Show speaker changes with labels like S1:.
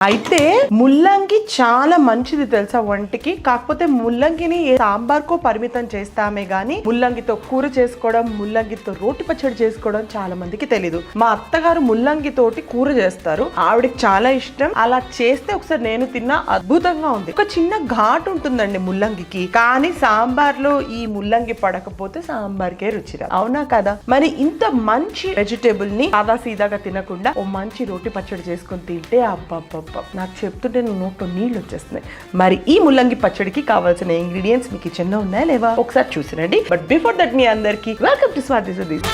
S1: అయితే ముల్లంగి చాలా మంచిది తెలుసా వంటికి కాకపోతే ముల్లంగిని సాంబార్ సాంబార్కో పరిమితం చేస్తామే గాని ముల్లంగితో కూర చేసుకోవడం ముల్లంగితో రోటి పచ్చడి చేసుకోవడం చాలా మందికి తెలీదు. మా అత్తగారు ముల్లంగి తోటి కూర చేస్తారు. ఆవిడకి చాలా ఇష్టం. అలా చేస్తే ఒకసారి నేను తిన్నా అద్భుతంగా ఉంది. ఒక చిన్న ఘాటు ఉంటుందండి ముల్లంగికి. కానీ సాంబార్లో ఈ ముల్లంగి పడకపోతే సాంబార్కే రుచి రాదు. అవునా కదా? మరి ఇంత మంచి వెజిటేబుల్ని సాదా సీదాగా తినకుండా ఓ మంచి రోటి పచ్చడి చేసుకొని తింటే అబ్బబ్బబ్బ. నాకు చెప్తుంటే నువ్వు నోట్లో నీళ్ళు వచ్చేస్తున్నాయి. మరి ఈ ముల్లంగి పచ్చడికి కావాల్సిన ఇంగ్రీడియంట్స్ మీ కిచెన్లో ఉన్నాయా లేవా? ఒకసారి చూసిరండి బట్ బిఫోర్ దట్ మీ అందరికి వెల్కమ్ టు స్వాతి సుధీర్